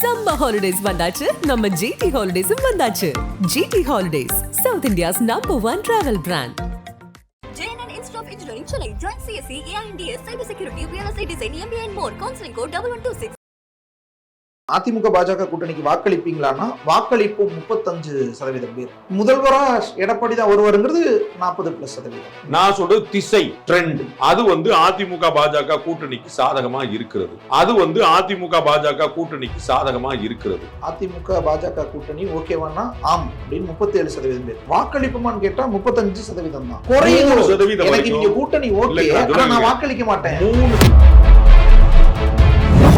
Summer holidays வந்தாச்சு நம்ம GT ஹாலிடேஸும் வந்தாச்சு GT holidays south India's number one travel brand JNN Institute of Engineering, Chennai. Join CSC, AINDS, Cyber Security, Real Estate Design, MBA and more. Counseling code 1126. AIADMK BJP கூட்டணிக்கு வாக்களிப்பீங்களான்னா வாக்களிப்போம் முப்பத்தஞ்சு சதவீதம் பேர். முதல்வரா எடப்பாடி தான் வருவாருங்கிறது நாற்பது பிளஸ் சதவீதம். நான் சொல்றது திசை ட்ரெண்ட் அது வந்து அதிமுக பாஜக கூட்டணிக்கு சாதகமா இருக்கிறது. அது வந்து அதிமுக பாஜக கூட்டணிக்கு சாதகமா இருக்கிறது. அதிமுக பாஜக கூட்டணி ஓகேவானா ஆம் அப்படின்னு முப்பத்தேழு சதவீதம் பேர். வாக்களிப்போமான்னு கேட்டா முப்பத்தஞ்சு சதவீதம் தான். குறையுது மூணு சதவீதம் எனக்கு நீங்க கூட்டணி ஓகே நான். வாக்களிக்க மாட்டேன்.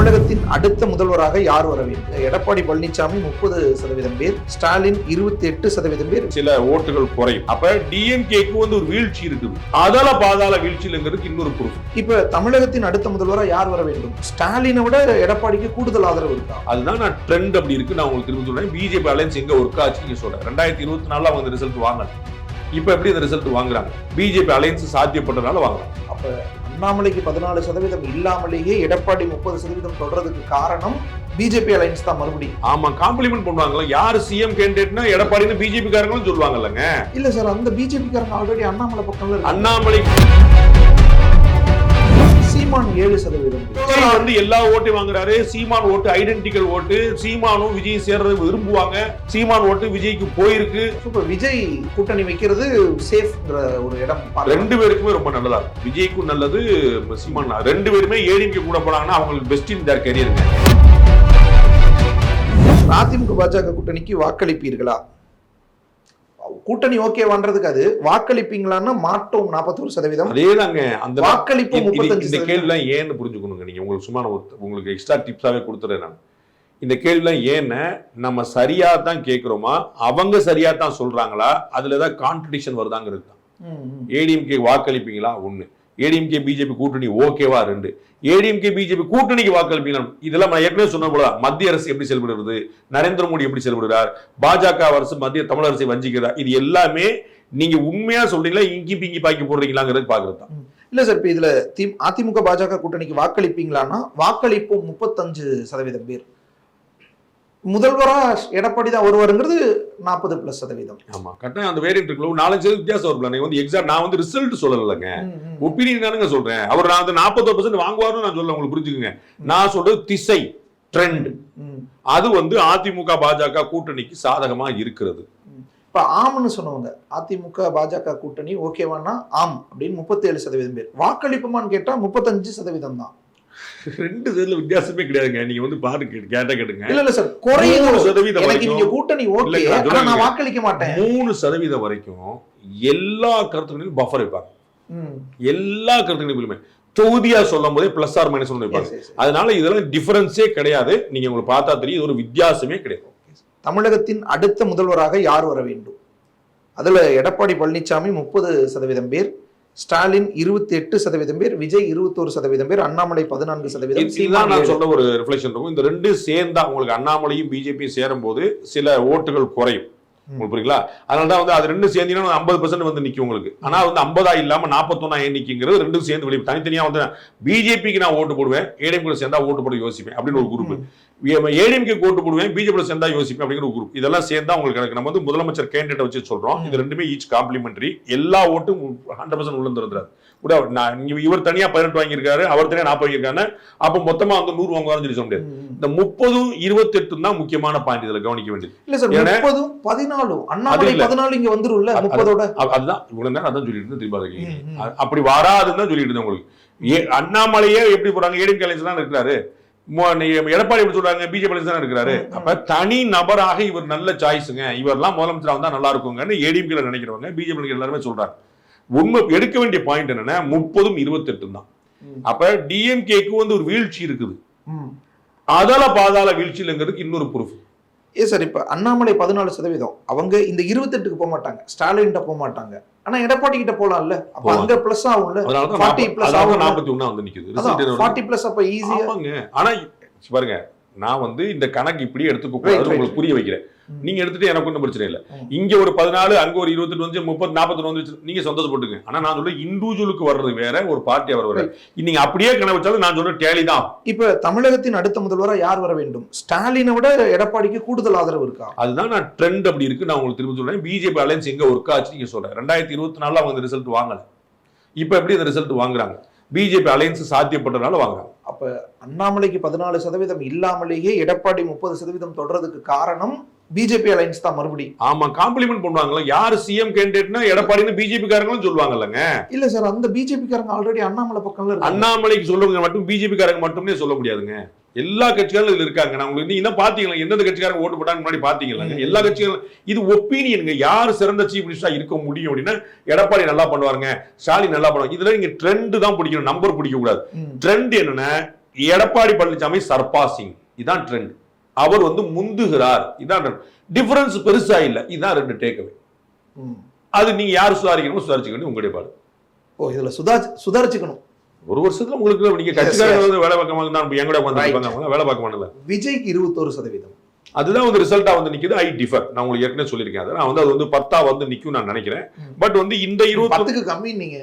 தமிழகத்தின் அடுத்த முதல்வராக யார் வர வேண்டும்? எடப்பாடி பழனிசாமி முப்பது சதவீதம் பேர் ஸ்டாலின் இருபத்தி எட்டு சதவீதம் பேர். சில ஓட்டுகள் குறையும். அப்ப டிஎம்கேக்கு வந்து ஒரு வீழ்ச்சி இருக்குது. அதல பாதாள வீழ்ச்சிங்கிறதுக்கு இன்னொரு ப்ரூஃப் இப்ப தமிழகத்தின் அடுத்த முதல்வராக யார் வர வேண்டும்? ஸ்டாலினை விட எடப்பாடிக்கு கூடுதல் ஆதரவு இருக்கா? அதுதான் நான் ட்ரெண்ட் அப்படி இருக்கு. நான் உங்களுக்கு திரும்ப சொல்றேன். பிஜேபி அலைன்ஸ் எங்க ஒர்க் ஆச்சு நீங்க சொல்றேன். ரெண்டாயிரத்தி இருபத்தி நாலுல அவங்க ரிசல்ட் வாங்கினாங்க. இப்ப எப்படி இந்த ரிசல்ட் வாங்குறாங்க? பிஜேபி அலைன்ஸ் சாத்தியப்பட்டதுனால வாங்குறாங்க அப்ப அண்ணாமலைக்கு பதினாலு சதவீதம் இல்லாமலேயே எடப்பாடி முப்பது சதவீதம் தொடர்றதுக்கு காரணம் பிஜேபி அலைன்ஸ் தான் மறுபடியும். ஆமா காம்ப்ளிமெண்ட் பண்ணுவாங்கல்ல. யார் சிஎம் கேண்டிடேட்னா எடப்பாடின்னு பிஜேபி காரங்களும் சொல்லுவாங்கல்லங்க. இல்ல சார் அந்த பிஜேபி காரங்க ஆல்ரெடி அண்ணாமலை இருக்காங்க. அண்ணாமலை சீமான் ஏழு சதவீதம். விஜய் வந்து எல்லா ஓட்டையும் வாங்குறாரு. சீமான் ஓட்டு ஐடென்டிக்கல் ஓட்டு. சீமானும் விஜய் சேர்றது விரும்புவாங்க. சீமான் ஓட்டு விஜய்க்கு போயிருக்கு. சூப்பர். விஜய் கூட்டணி வைக்கிறது சேஃப்ன்ற ஒரு இடம். ரெண்டு பேருக்குமே ரொம்ப நல்லதா? விஜய்க்கும் நல்லது சீமான் ரெண்டு பேருமே ஏடிஎம்கே கூட போனாங்கன்னா அவங்களுக்கு பெஸ்ட் இன் தேர் கரியருங்க அதிமுக பாஜக கூட்டணிக்கு வாக்களிப்பீர்களா? கூட்டணி ஓகேவான்றதுக்கு அது வாக்களிப்பீங்களான்னா மாட்டோம் நாற்பத்தோரு சதவீதம். அதேதாங்க. அந்த வாக்களிப்பு முப்பத்தஞ்சு இந்த கேள்விலாம் ஏன்னு புரிஞ்சுக்கணுங்க நீங்க. உங்களுக்கு சும்மா உங்களுக்கு எக்ஸ்ட்ரா டிப்ஸாவே கொடுத்துறேன் நான். இந்த கேள்விலாம் ஏன்னு நம்ம சரியா தான் கேட்கிறோமா? அவங்க சரியா தான் சொல்றாங்களா? அதுல ஏதாவது கான்ட்ரடிக்ஷன் வருதாங்கிறது தான். ஏடிஎம்கே வாக்களிப்பீங்களா? ஒண்ணு. ஏடிஎம்கே பிஜேபி கூட்டணி ஓகேவா ரெண்டு. ஏடிஎம்கே பிஜேபி கூட்டணிக்கு வாக்களிப்பீங்களா? இதெல்லாம் நான் ஏற்கனவே சொன்ன போல மத்திய அரசு எப்படி செயல்படுகிறது? நரேந்திர மோடி எப்படி செயல்படுகிறார்? பாஜக அரசு மத்திய தமிழ் அரசை வஞ்சிக்கிறார் இது எல்லாமே நீங்க உண்மையா சொல்றீங்களா? இங்கி பிங்கி பாக்கி போடுறீங்களாங்கிறது பாக்குறது தான். இல்ல சார் இப்ப இதுல தி- அதிமுக பாஜக கூட்டணிக்கு வாக்களிப்பீங்களான்னா வாக்களிப்பு முப்பத்தஞ்சு சதவீதம் பேர். முதல்வரா எடப்பாடி தான் வருவாருங்கிறது நாற்பது பிளஸ் சதவீதம். ஆமா கட்டாயம் அந்த வேரியன்ட் இருக்குல்ல ஒரு நாலஞ்சு வித்தியாசம் வரும்ல. நீங்க வந்து எக்ஸாக்ட் நான் வந்து ரிசல்ட் சொல்லலைங்க. ஒப்பீனியன் தானுங்க சொல்றேன்? அவர் நான் அந்த நாற்பத்தொரு பர்சன்ட் வாங்குவாருன்னு நான் சொல்ல உங்களுக்கு புரிஞ்சுக்குங்க. நான் சொல்றது திசை ட்ரெண்ட். அது வந்து அதிமுக பாஜக கூட்டணிக்கு சாதகமா இருக்கிறது. இப்ப ஆம்னு சொன்னவங்க அதிமுக பாஜக கூட்டணி ஓகேவானா ஆம் அப்படின்னு முப்பத்தேழு சதவீதம் பேர். வாக்களிப்புமான்னு கேட்டா முப்பத்தஞ்சு சதவீதம் தான். ரெண்டு சைடுல வித்தியாசமே கிடையாதுங்க. நீங்க வந்து பாருங்க கேட்டா கேட்டுங்க. இல்ல இல்ல சார் குறையுது மூணு சதவீதம் வரைக்கும் கூட்டணி ஓகே. நான். வாக்களிக்க மாட்டேன். மூணு சதவீதம் வரைக்கும் எல்லா கருத்துக்களிலும் பஃபர் வைப்பாங்க. எல்லா கருத்துக்களிலுமே தொகுதியா சொல்லும் போதே பிளஸ் ஆர் மைனஸ் ஒன்று வைப்பாங்க. அதனால இதெல்லாம் டிஃபரன்ஸே கிடையாது. நீங்க உங்களுக்கு பார்த்தா தெரியும் ஒரு வித்தியாசமே கிடையாது. தமிழகத்தின் அடுத்த முதல்வராக யார் வர வேண்டும்? அதுல எடப்பாடி பழனிசாமி முப்பது சதவீதம் பேர் ஸ்டாலின் இருபத்தி எட்டு சதவீதம் பேர் விஜய் இருபத்தோரு சதவீதம் பேர் அண்ணாமலை பதினான்கு சதவீதம் இதுதான் நான். சொன்ன ஒரு ரிஃப்ளெக்ஷன் இருக்கும் இந்த ரெண்டும் சேர்ந்தா உங்களுக்கு அண்ணாமலையும் பிஜேபியும் சேரும் போது சில ஓட்டுகள் குறையும் உங்களுக்கு புரியுங்களா அதனால தான் வந்து அது ரெண்டும் சேர்ந்தீங்கன்னா ஐம்பது பர்சன்ட் வந்து நிற்கும் உங்களுக்கு. ஆனா வந்து ஐம்பதா இல்லாமல் நாற்பத்தொன்னா ஏன் நிற்குங்கிறது ரெண்டும் சேர்ந்து வெளியே தனித்தனியாக வந்து பிஜேபிக்கு நான் ஓட்டு போடுவேன் ஏடிஎம் கூட சேர்ந்தா ஓட்டு போட யோசிப்பேன் அப்படின்னு ஒரு குரூப் ஏடிஎம்கே ஓட்டு போடுவேன் பிஜேபி சேர்ந்தா யோசிப்பேன் அப்படிங்கிற ஒரு குரூப் இதெல்லாம் சேர்ந்தா உங்களுக்கு எனக்கு நம்ம வந்து முதலமைச்சர் கேண்டிடேட் வச்சு சொல்கிறோம் இது ரெண்டுமே ஈச் காம்ப்ளிமெண்ட்ரி எல்லா ஓட்டும் ஹண்ட்ரட் பர்சன்ட் உள்ளே இருந்துறாரு கூட நான் இவ- இவர் தனியா பதினெட்டு வாங்கியிருக்காரு அவர் தனியா நாற்பது வாங்கியிருக்காரு அப்ப மொத்தமா வந்து நூறு வாங்குவாருன்னு சொல்லி சொல்ல முடியாது. இந்த முப்பதும் இருபத்தெட்டும் தான் முக்கியமான பாயிண்ட் இதுல கவனிக்க வேண்டியது. இல்ல சார் முப்பதும் பதினாலும் அண்ணாமலை. பதினாலு இங்க வந்துரும்ல முப்பதோட? அதுதான் இவ்வளவு நேரம் அதான் சொல்லிட்டு இருந்தேன் திரும்ப. அ- அப்படி வராதுன்னு தான் சொல்லிட்டு இருந்தேன் உங்களுக்கு. ஏ அண்ணாமலையே எப்படி போறாங்க ஏடிஎம் கலைஞர் தான் இருக்கிறாரு. எடப்பாடி எப்படி சொல்றாங்க பிஜேபி தான் இருக்கிறாரு. அப்ப தனி நபராக இவர் நல்ல சாய்ஸுங்க இவரெல்லாம் முதலமைச்சரா வந்தா நல்லா இருக்குங்கன்னு ஏடிஎம் நினைக்கிறவங்க பிஜேபி எல்லாருமே சொல்றாங்க. உண்மை எடுக்க வேண்டிய பாயிண்ட் என்னன்னா முப்பதும் இருபத்தெட்டும் தான். அப்ப டிஎம்கேக்கு வந்து ஒரு வீழ்ச்சி இருக்குது. அதல பாதாள வீழ்ச்சியிலங்கிறதுக்கு இன்னொரு ப்ரூஃப் ஏ சார் இப்ப அண்ணாமலை பதினாலு சதவீதம். அவங்க இந்த இருபத்தெட்டுக்கு போக மாட்டாங்க. ஸ்டாலின் போக மாட்டாங்க. ஆனா எடப்பாடி கிட்ட போலாம்ல. அப்ப. அங்க பிளஸ் ஆகும்ல. தான் 40 plus நாற்பத்தி ஒண்ணா வந்து நிக்குது. ஃபார்ட்டி பிளஸ் அப்ப ஈஸியா ஆனா பாருங்க நான் வந்து இந்த கணக்கு இப்படி எடுத்துக்க. உங்களுக்கு புரிய வைக்கிறேன். நீங்க எடுத்துட்டு எனக்கு ஒன்றும் பிரச்சனை இல்லை. இங்க ஒரு பதினாலு அங்க ஒரு இருபத்தெட்டு வந்து முப்பது நாற்பத்தி வந்து நீங்க சந்தோஷப்பட்டுங்க ஆனா நான் சொல்றேன் இண்டிவிஜுவலுக்கு வர்றது வேற ஒரு பார்ட்டி அவர் வர நீங்க அப்படியே கணக்கு வச்சாலும் நான் சொல்றேன் டேலி தான். இப்ப தமிழகத்தின் அடுத்த முதல்வரா யார் வர வேண்டும்? ஸ்டாலினை விட எடப்பாடிக்கு கூடுதல் ஆதரவு இருக்கா? அதுதான் நான் ட்ரெண்ட் அப்படி இருக்கு. நான் உங்களுக்கு திரும்ப சொல்றேன். பிஜேபி அலையன்ஸ் எங்க ஒர்க் ஆச்சு நீங்க சொல்றேன். ரெண்டாயிரத்தி இருபத்தி நாலுல அவங்க ரிசல்ட் வாங்கல. இப்ப எப்படி இந்த ரிசல்ட் வாங்குறாங்க? பிஜேபி அலையன்ஸ் சாத்தியப்பட்டனால வாங்குறாங்க. அப்ப அண்ணாமலைக்கு பதினாலு சதவீதம் இல்லாமலேயே எடப்பாடி முப்பது சதவீதம் தொடர்றதுக்கு காரணம் பிஜேபி அலைன்ஸ் தான் மறுபடியும் ஆமா காம்ப்ளிமெண்ட் பண்ணுவாங்கல்ல. யாரு சிஎம் கேண்டிடேட்னா எடப்பாடின்னு பிஜேபி காரங்களும் சொல்லுவாங்கல்லங்க. இல்ல சார் அந்த பிஜேபி காரங்க ஆல்ரெடி அண்ணாமலை பக்கம்ல இருக்காங்க. அண்ணாமலைக்கு சொல்லுங்க மட்டும் பிஜேபி காரங்க மட்டுமே சொல்ல முடியாதுங்க. எல்லா கட்சிகளும் இதுல இருக்காங்க. நான் உங்களுக்கு நீங்க தான் பாத்தீங்களா? எந்தெந்த கட்சிக்காரங்க ஓட்டு போட்டாங்க முன்னாடி பாத்தீங்களா. எல்லா கட்சிகளும் இது ஒப்பீனியனுங்க யார் சிறந்த சீஃப் மினிஸ்டரா இருக்க முடியும் அப்படின்னா எடப்பாடி நல்லா பண்ணுவாருங்க. ஸ்டாலின் நல்லா பண்ணுவாங்க இதுல நீங்க ட்ரெண்ட் தான் பிடிக்கணும். நம்பர் பிடிக்க கூடாது. ட்ரெண்ட் என்னன்னா எடப்பாடி பழனிசாமி சர்பாசிங். இதான் ட்ரெண்ட் அவர் வந்து முந்துகிறார். இதான் டிஃபரன்ஸ் பெருசா இல்ல. இதான் ரெண்டு டேக்அவே. அது நீங்க யார் சுதாரிக்கணும் சுதாரிச்சுக்கணும். உங்களுடைய பாடு. ஓ இதுல சுதா சுதாரிச்சுக்கணும். ஒரு வருஷத்துல உங்களுக்கு நீங்க கட்சிக்காரங்க வேலை பார்க்க நான் எங்கட Right. உட்காந்து அவங்க வேலை பார்க்க மாட்டல விஜய்க்கு இருபத்தோரு சதவீதம். அதுதான் வந்து ரிசல்ட்டா வந்து நிக்குது. ஐ டிஃபர் நான் உங்களுக்கு ஏற்கனவே சொல்லியிருக்கேன். அதை நான் வந்து அது வந்து பத்தா வந்து நிக்கும் நான் நினைக்கிறேன். பட் வந்து இந்த இருபத்தி பத்துக்கு கம்மி நீங்க.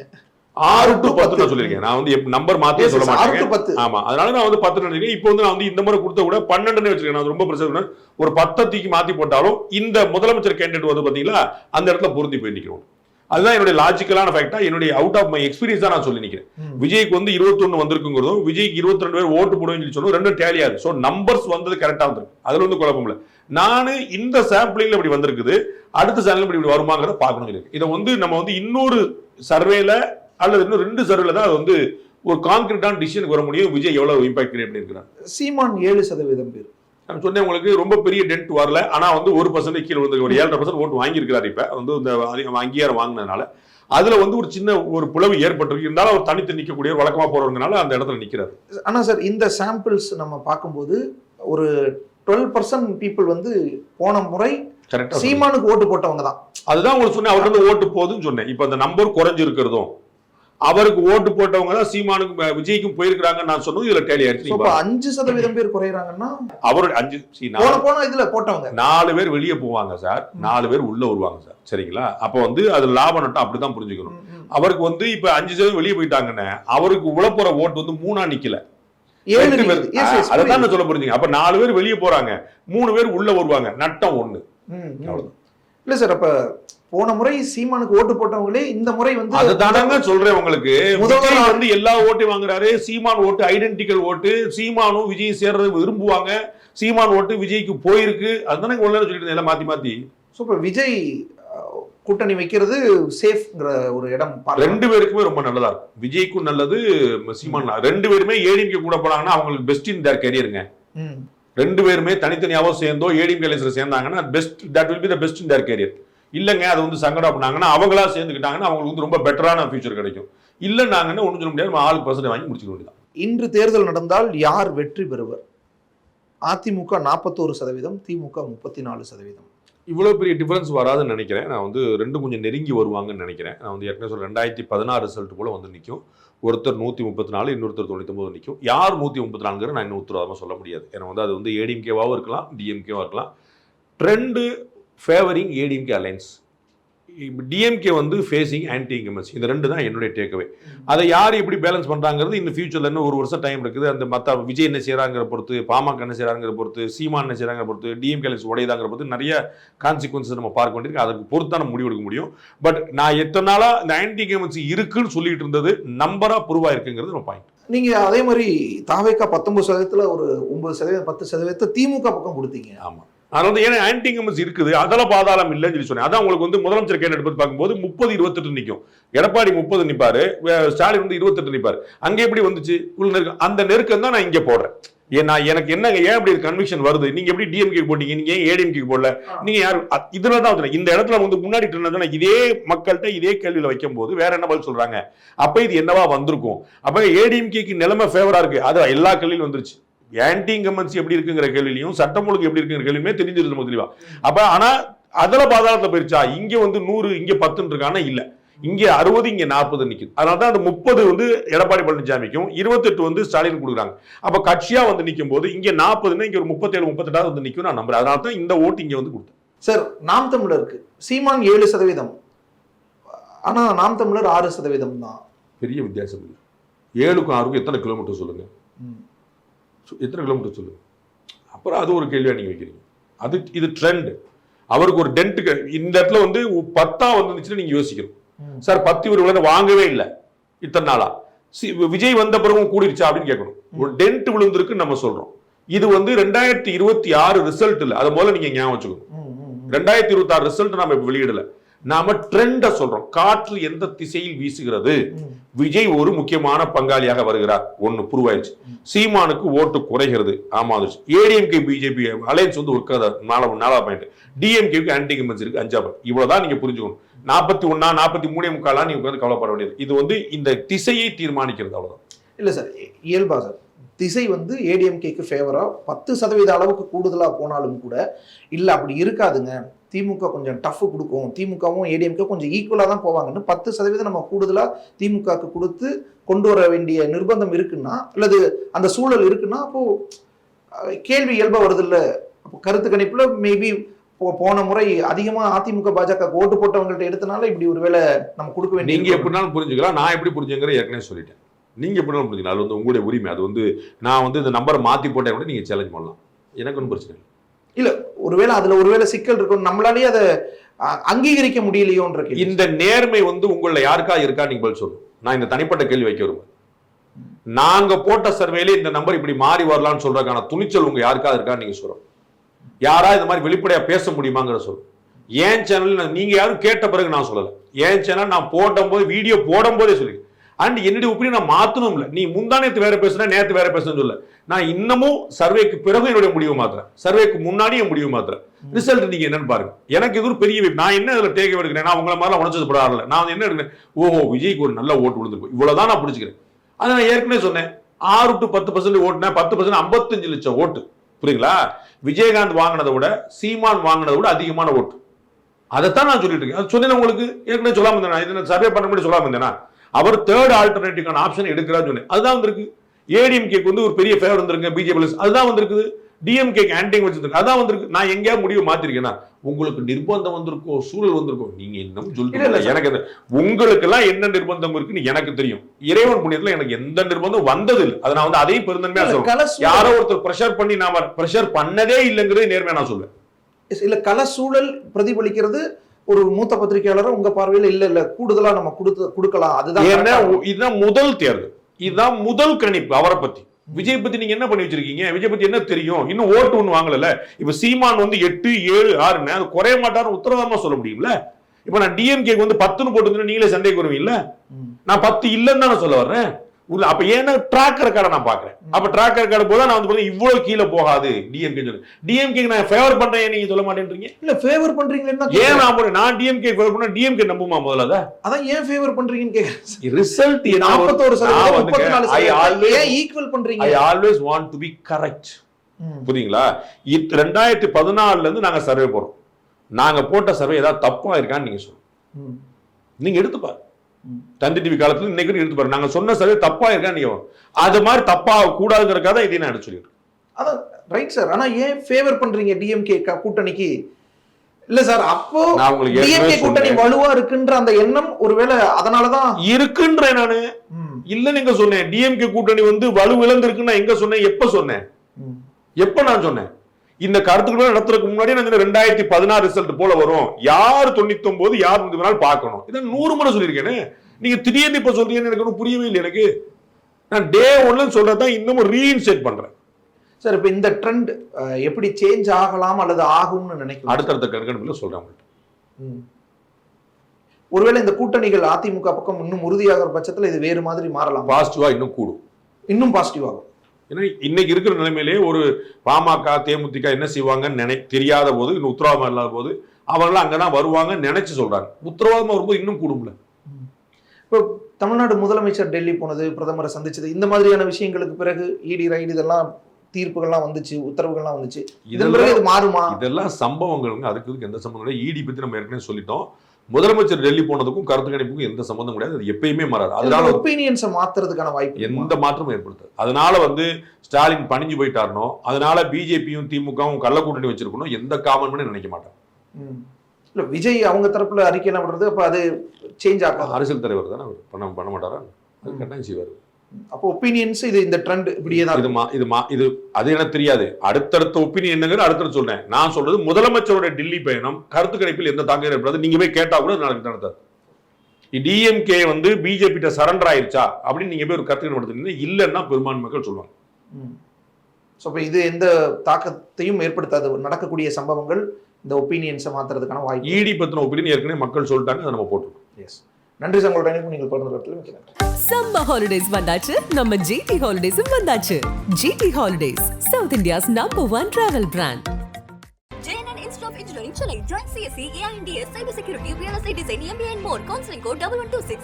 ஆறு டு பத்து. நான் சொல்லியிருக்கேன். நான் வந்து நம்பர் மாத்தி சொல்ல மாட்டேன் பத்து. ஆமா. அதனால நான் வந்து பத்து நினைக்கிறேன் இப்போ வந்து நான் வந்து இந்த முறை கொடுத்த கூட பன்னெண்டுன்னு வச்சிருக்கேன். நான் ரொம்ப பிரச்சனை ஒரு பத்தை தூக்கி மாத்தி போட்டாலும் இந்த முதலமைச்சர் கேண்டிடேட் வந்து பாத்தீங்களா அந்த இடத்துல பொருந்தி போய் நிக்கணும் அதுதான் என்னுடைய லாஜிக்கலான ஃபேக்டா என்னுடைய அவுட் ஆஃப் மை எக்ஸ்பீரியன்ஸ் தான் நான் சொல்லி நிக்கிறேன். ம். விஜய்க்கு வந்து 21 வந்திருக்குங்கிறதும் விஜய்க்கு 22 ரெண்டு பேர் ஓட்டு போடுவேன்னு சொல்லி சொன்னோம் ரெண்டும் டேலியாது ஸோ நம்பர்ஸ் வந்தது கரெக்டா வந்திருக்கு. அதுல வந்து குழப்பம் இல்லை. நான் இந்த சாம்பிளிங்ல இப்படி வந்திருக்குது அடுத்த இப்படி இப்படி வருமாங்கிறத பார்க்கணும் இருக்கு. இதை வந்து நம்ம வந்து இன்னொரு சர்வேல அல்லது இன்னும் ரெண்டு சர்வேல தான் அது வந்து ஒரு கான்கிரீட்டான டிசிஷனுக்கு வர முடியும் விஜய் எவ்வளவு இம்பாக்ட் கிரியேட் பண்ணிருக்கிறார் சீமான் ஏழு சதவீதம் பேர். நான் சொன்னேன் உங்களுக்கு ரொம்ப பெரிய டென்ட் வரல. ஆனா வந்து ஒரு பர்சன்ட் கீழே வந்து ஒரு ஏழரை பர்சன்ட் ஓட்டு வாங்கியிருக்கிறாரு இப்ப. வந்து இந்த அங்கீகாரம் வாங்கினதுனால. அதுல வந்து ஒரு சின்ன ஒரு பிளவு ஏற்பட்டிருக்கு. இருந்தாலும் அவர் தனித்து நிக்கக்கூடிய வழக்கமா போறவங்கனால அந்த இடத்துல நிக்கிறாரு. ஆனா சார் இந்த சாம்பிள்ஸ் நம்ம பார்க்கும்போது ஒரு டுவெல் பர்சன்ட் பீப்புள் வந்து போன முறை சீமானுக்கு ஓட்டு போட்டவங்க தான். அதுதான் உங்களுக்கு சொன்னேன். அவருக்கு வந்து ஓட்டு போகுதுன்னு சொன்னேன். இப்ப அந்த நம்பர் குறைஞ்சிருக்கிறதும் அவருக்கு ஓட்டு போட்டவங்க தான் சீமானுக்கும் விஜய்க்கும் போயிருக்கிறாங்கன்னு நான் சொன்னது இதுல டேலி ஆயிடுச்சு. அஞ்சு சதவீதம் பேர் குறையறாங்கன்னா? அவரோட அஞ்சு போன இதுல போட்டவங்க. நாலு பேர் வெளியே போவாங்க சார். நாலு பேர் உள்ள வருவாங்க சார். சரிங்களா? அப்ப வந்து அது லாப நட்டம் அப்படிதான் புரிஞ்சுக்கணும். அவருக்கு வந்து இப்ப அஞ்சு சதவீதம் வெளியே போயிட்டாங்கன்னு அவருக்கு உழப்புற ஓட்டு வந்து மூணா நிக்கல. நான் சொல்ல புரிஞ்சுங்க அப்ப நாலு பேர் வெளியே போறாங்க மூணு பேர் உள்ள வருவாங்க நட்டம் ஒண்ணு. அவ்வளவுதான். இல்ல சார் அப்ப போன முறை சீமானுக்கு ஓட்டு போட்டவங்களே இந்த முறை வந்து அதுதானங்க சொல்றேன் உங்களுக்கு. முதல்வர் வந்து எல்லா ஓட்டையும் வாங்குறாரு. சீமான் ஓட்டு ஐடென்டிக்கல் ஓட்டு. சீமானும் விஜய் சேர்றது விரும்புவாங்க. சீமான் ஓட்டு விஜய்க்கு போயிருக்கு. அதுதானே உள்ள சொல்லிட்டு எல்லாம் மாத்தி மாத்தி. So, இப்ப விஜய் கூட்டணி வைக்கிறது சேஃப்ங்கிற ஒரு இடம். ரெண்டு பேருக்குமே ரொம்ப நல்லதா இருக்கும். விஜய்க்கும் நல்லது சீமான் ரெண்டு பேருமே ஏடிஎம்கே கூட போனாங்கன்னா அவங்களுக்கு பெஸ்ட் இன் தேர் கெரியருங்க. ரெண்டு பேருமே தனித்தனியாவோ சேர்ந்தோ ADMK சேர்ந்தாங்கன்னா best that will be the best in their career இல்லைங்க அது வந்து சங்கடம் பண்ணாங்கன்னா அவங்களா சேர்ந்துக்கிட்டாங்கன்னா அவங்களுக்கு வந்து ரொம்ப பெட்டரான ஃபியூச்சர் கிடைக்கும். இல்லைன்னாங்கன்னா ஒன்றும் சொல்ல முடியாது நம்ம ஆளு பர்சன்ட் வாங்கி முடிச்சுக்க வேண்டியதான் இன்று தேர்தல் நடந்தால் யார் வெற்றி பெறுவர்? அதிமுக நாற்பத்தோரு சதவீதம் திமுக முப்பத்தி நாலு சதவீதம். இவ்வளோ பெரிய டிஃபரன்ஸ் வராதுன்னு நினைக்கிறேன். நான் வந்து ரெண்டும் கொஞ்சம் நெருங்கி வருவாங்கன்னு நினைக்கிறேன். நான் வந்து ஏற்கனவே சொல்ல ரெண்டாயிரத்தி பதினாறு ரிசல்ட் போல வந்து நிற்கும் ஒருத்தர் நூற்றி முப்பத்தி நாலு இன்னொருத்தர் தொண்ணூத்தொம்பது நிற்கும் யார் நூற்றி முப்பத்தி நாலுங்கிற நான் இன்னும் உத்தரவாதமாக சொல்ல முடியாது. ஏன்னா வந்து அது வந்து ஏடிஎம்கேவாகவும் இருக்கலாம் டிஎம்கேவாக இருக்கலாம். Trend favouring ADMK alliance DMK வந்து ஃபேஸிங் ஆன்டி இன்கமன்ஸ் இந்த ரெண்டு தான் என்னுடைய டேக்அவே அதை யார் எப்படி பேலன்ஸ் பண்றாங்கிறது இந்த ஃபியூச்சர்ல இன்னும் ஒரு வருஷம் டைம் இருக்குது. அந்த மத்த விஜய் என்ன செய்யறாங்கிற பொறுத்து பாமக என்ன செய்யறாங்கிற பொறுத்து சீமான் என்ன செய்யறாங்கிற பொறுத்து டிஎம்கே அலைன்ஸ் உடையதாங்கிற பொறுத்து நிறைய கான்சிக்வன்சஸ் நம்ம பார்க்க வேண்டியிருக்கு. அதுக்கு பொறுத்தான முடிவு எடுக்க முடியும். பட் நான் எத்தனை நாளா இந்த ஆன்டி இன்கமன்ஸ் இருக்குன்னு சொல்லிட்டு இருந்தது நம்பரா ப்ரூவ் ஆயிருக்குங்கிறது நம்ம பாயிண்ட் நீங்க அதே மாதிரி தாவேக்கா பத்தொன்பது சதவீதத்துல ஒரு ஒன்பது சதவீதம் பத்து சதவீதத்தை திமுக பக்கம் கொடுத்தீங்க. ஆமா. அதனால வந்து ஏன்னா ஆன்டி இன்கமன்ஸ் இருக்குது அதல பாதாளம் இல்லைன்னு சொல்லி சொன்னேன். அதான் உங்களுக்கு வந்து முதலமைச்சர் கேண்டிடேட் பார்க்கும்போது முப்பது இருபத்தெட்டு நிற்கும் எடப்பாடி முப்பது நிப்பாரு வே- ஸ்டாலின் வந்து இருபத்தெட்டு நிப்பாரு. அங்க எப்படி வந்துச்சு? உள்ள நெருக்கம் அந்த நெருக்கம் தான் நான் இங்க போடுறேன். ஏன் நான் எனக்கு என்னங்க ஏன் அப்படி கன்விக்ஷன் வருது? நீங்க எப்படி டிஎம்கே போட்டீங்க? நீங்க ஏன் ஏடிஎம்கே போடல? நீங்க யார்? இதுல தான் இந்த இடத்துல வந்து முன்னாடி இருந்ததுன்னா இதே மக்கள்கிட்ட இதே கேள்வியில வைக்கும் போது வேற என்ன பதில் சொல்றாங்க? அப்ப இது என்னவா வந்திருக்கும்? அப்ப ஏடிஎம்கேக்கு நிலைமை ஃபேவரா இருக்கு. அது எல்லா கேள்வியிலும் வந்துருச்சு. ஆன்டி இன்கமன்சி எப்படி இருக்குங்கிற கேள்வியிலையும் சட்டம் ஒழுங்கு எப்படி இருக்குங்கிற கேள்வியுமே தெரிஞ்சிருது நம்ம தெளிவா அப்ப ஆனா அதுல பாதாளத்துல போயிருச்சா? இங்க வந்து நூறு இங்க பத்துன்னு இருக்கானா இல்ல. இங்க அறுபது இங்க நாற்பது நிக்குது. அதனால தான் அந்த முப்பது வந்து எடப்பாடி பழனிசாமிக்கும் இருபத்தெட்டு வந்து ஸ்டாலின் கொடுக்குறாங்க. அப்ப கட்சியா வந்து நிக்கும் போது இங்க நாற்பதுன்னா இங்க ஒரு முப்பத்தேழு முப்பத்தெட்டாவது வந்து நிக்கும் நான் நம்புறேன். அதனால தான் இந்த ஓட்டு இங்க வந்து கொடுத்தேன். சார் நாம் தமிழருக்கு சீமான் ஏழு சதவீதம். ஆனா நாம் தமிழர் ஆறு சதவீதம் தான் பெரிய வித்தியாசம் இல்லை. ஏழுக்கும் ஆறுக்கும் எத்தனை கிலோமீட்டர் சொல்லுங்க? ம். சொ- எத்தனை கிலோமீட்டர் சொல்லுங்க அப்புறம் அது ஒரு கேள்வியா நீங்க வைக்கிறீங்க. அது இது ட்ரெண்ட் அவருக்கு ஒரு டென்ட்டுக்கு இந்த இடத்துல வந்து பத்தா வந்துச்சுன்னு நீங்க யோசிக்கணும். சார் பத்து இவர் விழுந்து வாங்கவே இல்லை. இத்தனை நாளா. விஜய் வந்த பிறகும் கூடிருச்சா அப்படின்னு கேட்கணும். ஒரு டென்ட் விழுந்திருக்குன்னு நம்ம சொல்றோம். இது வந்து ரெண்டாயிரத்தி இருபத்தி ஆறு ரிசல்ட் இல்ல. அதை முதல்ல நீங்க ஞாபகம் வச்சுக்கணும். ரெண்டாயிரத்தி இருபத்தி ஆறு ரிசல்ட் நாம இப்ப வெளியிடல. நாம ட்ரெண்ட சொல்றோம். காற்று எந்த திசையில் வீசுகிறது? விஜய் ஒரு முக்கியமான பங்காளியாக வருகிறார். ஒன்னு புருவாயிருச்சு. சீமானுக்கு ஓட்டு குறைகிறது. ஆமா ஏடிஎம்கே பிஜேபி அலையன்ஸ் வந்து ஒரு கதை நாலு நாலா பாயிண்ட் டிஎம்கேக்கு ஆன்டி கமெண்ட்ஸ் இருக்கு. அஞ்சா பாயிண்ட் இவ்வளவுதான் நீங்க புரிஞ்சுக்கணும். நாற்பத்தி ஒன்னா நாற்பத்தி மூணே முக்காலா நீங்க வந்து கவலைப்பட வேண்டியது. இது வந்து இந்த திசையை தீர்மானிக்கிறது அவ்வளவுதான். இல்ல சார் இயல்பா சார். திசை வந்து ஏடிஎம்கேக்கு ஃபேவரா பத்து சதவீத அளவுக்கு கூடுதலா போனாலும் கூட இல்ல அப்படி இருக்காதுங்க. திமுக கொஞ்சம் டஃப் கொடுக்கும். திமுகவும் ஏடிஎம்கே கொஞ்சம் ஈக்குவலா தான் போவாங்கன்னு பத்து சதவீதம் நம்ம கூடுதலா திமுகக்கு கொடுத்து கொண்டு வர வேண்டிய நிர்பந்தம் இருக்குன்னா அல்லது அந்த சூழல் இருக்குன்னா அப்போ அஹ், கேள்வி இயல்பா வருது இல்ல அப்போ கருத்து கணிப்புல மேபி போன முறை அதிகமா அதிமுக பாஜக ஓட்டு போட்டவங்கள்ட்ட எடுத்தனால இப்படி ஒருவேளை நம்ம கொடுக்க வேண்டிய நீங்க எப்படினாலும் புரிஞ்சுக்கலாம். நான் எப்படி புரிஞ்சுங்கிற ஏற்கனவே சொல்லிட்டேன். நீங்க எப்படினாலும் புரிஞ்சுக்கலாம். அது வந்து உங்களுடைய உரிமை. அது வந்து நான் வந்து இந்த நம்பரை மாத்தி போட்டேன் கூட நீங்க சேலஞ்ச் பண்ணலாம். எனக்கு ஒன்றும் பிரச்சனை இல்லை. இல்ல ஒருவேளை அதுல ஒருவேளை சிக்கல் இருக்கும் நம்மளாலேயே அதை அங்கீகரிக்க முடியலையோன்ற இந்த நேர்மை வந்து உங்களில் யாருக்கா இருக்கா நீங்கள் சொல்லு நான் இந்த தனிப்பட்ட கேள்வி வைக்க வருவேன் நாங்க போட்ட சர்வேல இந்த நம்பர் இப்படி மாறி வரலாம்னு சொல்றதுக்கான துணிச்சல் உங்க யாருக்கா இருக்கா நீங்க சொல்றோம் யாரா இந்த மாதிரி வெளிப்படையா பேச முடியுமாங்கிற சொல் ஏன் சேனல் நீங்க யாரும் கேட்ட பிறகு நான் சொல்லல. ஏன் சேனல் நான் போடும் போது வீடியோ போடும் போதே சொல்லி அண்ட் என்னுடைய ஒப்பீனியன் நான் மாத்தணும் இல்லை நீ முந்தானத்து வேற பேசுனா நேத்து வேற பேசுன்னு சொல்ல நான் இன்னமும் சர்வேக்கு பிறகு என்னுடைய முடிவு மாத்திரேன் சர்வேக்கு முன்னாடி என் முடிவு மாத்திரேன் ரிசல்ட் நீங்க என்னன்னு பாருங்க. எனக்கு இது ஒரு பெரிய நான் என்ன இதுல டேக் எடுக்கிறேன் நான் உங்களை மாதிரிலாம் உணர்ச்சது படாத நான் என்ன எடுக்கிறேன்? ஓஹோ விஜய்க்கு ஒரு நல்ல ஓட்டு விழுந்துருக்கும் இவ்வளவுதான் நான் பிடிச்சிக்கிறேன். அதை நான் ஏற்கனவே சொன்னேன். ஆறு டு பத்து பர்சன்ட் ஓட்டுனா பத்து பர்சன்ட் ஐம்பத்தஞ்சு லட்சம் ஓட்டு. புரியுங்களா விஜயகாந்த் வாங்கினதை விட சீமான் வாங்கினதை விட அதிகமான ஓட்டு. அதைத்தான் நான் சொல்லிட்டு இருக்கேன். அது சொன்னேன் உங்களுக்கு? ஏற்கனவே சொல்லாம இருந்தேன்? இது சர்வே பண்ண முடியும் சொல்லாம இருந்தேனா? அவர் தேர்ட் ஆல்டர்னேட்டிவ்கான ஆப்ஷன் எடுக்கிறான்னு சொன்னேன். அதுதான் வந்திருக்கு ஏடிஎம்கேக்கு வந்து ஒரு பெரிய ஃபேவர் வந்திருக்கு பிஜேபி அதுதான் வந்திருக்குது. டிஎம்கேக்கு ஆன்டிங் வச்சிருக்கு அதான் வந்திருக்கு. நான் எங்கேயா முடிவு மாத்திருக்கேனா? உங்களுக்கு நிர்பந்தம் வந்திருக்கோ சூழல் வந்திருக்கோ நீங்க இன்னும் சொல்லுங்க இல்ல, எனக்கு உங்களுக்கு எல்லாம் என்ன நிர்பந்தம் இருக்குன்னு எனக்கு தெரியும். இறைவன் புண்ணியத்துல எனக்கு எந்த நிர்பந்தம் வந்தது இல்லை அதை நான் வந்து அதையும் பெருந்தன்மையா சொல்றேன். யாரோ ஒருத்தர் ப்ரெஷர் பண்ணி நாம ப்ரெஷர் பண்ணதே இல்லைங்கிறது நேர்மையா நான் சொல்லுவேன் இல்ல கள சூழல் பிரதிபலிக்கிறது ஒரு மூத்த பத்திரிகையாளர் உங்க பார்வையில இல்ல இல்ல. கூடுதலா நம்ம கொடுத்து கொடுக்கலாம். அதுதான் இதுதான் முதல் தேர்தல் இதுதான் முதல் கணிப்பு அவரை பத்தி. விஜய் பத்தி நீங்க என்ன பண்ணி வச்சிருக்கீங்க? விஜய் பத்தி என்ன தெரியும்? இன்னும் ஓட்டு ஒண்ணு வாங்கல இப்ப சீமான் வந்து எட்டு ஏழு ஆறுன்னு அது குறைய மாட்டாருன்னு உத்தரவாதமா சொல்ல முடியும்ல? இப்ப நான் டிஎம்கே வந்து பத்துன்னு போட்டு நீங்களே சந்தேகம் வருவீங்கல்ல. நான் பத்து இல்லைன்னு தானே சொல்ல வர்றேன்? உள்ள அப்ப ஏன்னா ட்ராக் ரெக்கார்டை நான் பாக்குறேன் அப்ப ட்ராக் ரெக்கார்டு போது நான் வந்து இவ்வளவு கீழே போகாது டிஎம்கே சொல்லு டிஎம்கே நான் ஃபேவர் பண்றேன் நீங்க சொல்ல மாட்டேன்றீங்க? இல்ல ஃபேவர் பண்றீங்களேன்னு தான் ஏன். நான் போறேன் நான் டிஎம்கே ஃபேவர் பண்ணா டிஎம்கே நம்புமா முதல்ல அதை? அதான் ஏன் ஃபேவர் பண்றீங்கன்னு கேக்குறேன். ரிசல்ட் நாற்பத்தோரு சதவீதம் ஏன் ஈக்குவல் பண்றீங்க? I always want to be correct. புரியுங்களா ரெண்டாயிரத்தி பதினாலுல இருந்து நாங்க சர்வே போறோம். நாங்க போட்ட சர்வே ஏதாவது தப்பா இருக்கான்னு நீங்க சொல்லுங்க. நீங்க எடுத்து பாரு ம். தந்தி டிவி காலத்துல இன்னைக்கு எடுத்து பாரு நாங்க சொன்ன சர்வே தப்பா இருக்கான்னு நீங்க. அது மாதிரி தப்பா கூடாதுங்கிறக்காக இதை நான் எடுத்து சொல்லிடுறேன் அதான் ரைட் சார் ஆனா ஏன் ஃபேவர் பண்றீங்க டிஎம்கே கூட்டணிக்கு? இல்ல சார் அப்போ டிஎம்கே கூட்டணி. வலுவா இருக்குன்ற அந்த எண்ணம் ஒருவேளை அதனாலதான் இருக்குன்றேன் நானு. ம். இல்லன்னு எங்க சொன்னேன். டிஎம்கே கூட்டணி வந்து வலு இழந்திருக்குன்னு நான் எங்க சொன்னேன்? எப்ப சொன்னேன். எப்ப நான் சொன்னேன்? இந்த கருத்துக்கள் நடத்துறதுக்கு முன்னாடி நான் ரெண்டாயிரத்தி பதினாறு ரிசல்ட் போல வரும். யார் தொண்ணூத்தி ஒன்பது யார் நாள் பார்க்கணும். இதை நூறு முறை சொல்லியிருக்கேனே. நீங்க திடீர்னு இப்ப சொல்றீங்கன்னு எனக்கு ஒன்றும் புரியவே இல்லை எனக்கு. நான் டே ஒன்னு சொல்றதான் இன்னமும் ரீஇன்செட் பண்றேன். சார் இப்ப இந்த ட்ரெண்ட் எப்படி சேஞ்ச் ஆகலாம் அல்லது ஆகும்னு நினைக்கிறேன் அடுத்தடுத்த கண்காணிப்புல சொல்றேன் உங்கள்ட்ட. ம். ஒருவேளை இந்த கூட்டணிகள் அதிமுக பக்கம் இன்னும் உறுதியாகிற பட்சத்துல இது வேறு மாதிரி மாறலாம். பாசிட்டிவா இன்னும் கூடும். இன்னும் பாசிட்டிவ் ஆகும். ஏன்னா இன்னைக்கு இருக்கிற நிலைமையிலே ஒரு பாமக தேமுதிக என்ன செய்வாங்கன்னு நினை தெரியாத போது இன்னும் உத்தரவாதம் இல்லாத போது அவங்களாம் அங்கதான் வருவாங்கன்னு நினைச்சு சொல்றாங்க. உத்தரவாதமா வரும்போது இன்னும் கூடும்ல. இப்போ தமிழ்நாடு முதலமைச்சர் டெல்லி போனது பிரதமரை சந்திச்சது இந்த மாதிரியான விஷயங்களுக்கு பிறகு இடி ரைடு இதெல்லாம் தீர்ப்புகள்லாம் வந்துச்சு உத்தரவுகள்லாம் வந்துச்சு. இதன் பிறகு இது மாறுமா? இதெல்லாம் சம்பவங்கள்ங்க அதுக்கு இதுக்கு எந்த சம்பவம் இல்லை. இடி பத்தி நம்ம ஏற்கனவே சொல்லிட்டோம். முதலமைச்சர் டெல்லி போனதுக்கும் கருத்து கணிப்புக்கும் எந்த சம்பந்தம் கிடையாது. அது எப்பயுமே மாறாது. அதனால ஒப்பீனியன்ஸை மாத்துறதுக்கான வாய்ப்பு? எந்த மாற்றமும் ஏற்படுத்தாது. அதனால வந்து ஸ்டாலின் பணிஞ்சு போயிட்டாருனோ அதனால பிஜேபியும் திமுகவும் கள்ள கூட்டணி வச்சிருக்கணும் எந்த காமன் நினைக்க மாட்டாங்க. ம். இல்ல விஜய் அவங்க தரப்புல அறிக்கை எல்லாம் விடுறது அப்ப அது சேஞ்ச் ஆகாது. அரசியல் தலைவர் தானே அவர்? பண்ண பண்ண மாட்டாரா? அது கட்டாயம் செய்வார். அப்போ ஒப்பீனியன்ஸ் இது இந்த ட்ரெண்ட் இப்படியே தான் இது மா இது மா இது அது எனக்கு தெரியாது. அடுத்தடுத்த ஒப்பீனியன் என்னங்கிற அடுத்தடுத்து சொல்றேன். நான் சொல்றது முதலமைச்சரோட டெல்லி பயணம் கருத்து கணிப்பில் எந்த தாக்கம் ஏற்படாது நீங்க போய் கேட்டா கூட நாளைக்கு நடத்தாது டிஎம்கே வந்து பிஜேபி கிட்ட சரண்டர் ஆயிருச்சா? அப்படின்னு நீங்க போய் ஒரு கருத்து கணிப்பு இல்லைன்னா பெரும்பான்மை மக்கள் சொல்லுவாங்க. ஸோ இப்போ இது எந்த தாக்கத்தையும் ஏற்படுத்தாது. நடக்கக்கூடிய சம்பவங்கள் இந்த ஒப்பீனியன்ஸை மாத்துறதுக்கான வாய்ப்பு. இடி பத்தின ஒப்பீனியன் ஏற்கனவே மக்கள் சொல்லிட்டாங்க அதை நம்ம போட்டுருக்கோம். எஸ் நன்றி சார் உங்களோட இணைப்பு நீங்கள் பகிர்ந்து மிக்க நன்றி சம்மர் ஹாலிடேஸ் வந்தாச்சு நம்ம ஜிடி ஹாலிடேஸும் வந்தாச்சு GT holidays south India's number one travel brand JNN Institute of Engineering, Chennai. Join CSE, AINDS, Cybersecurity, Real Estate Design, MBA and more. Counseling code double one two six.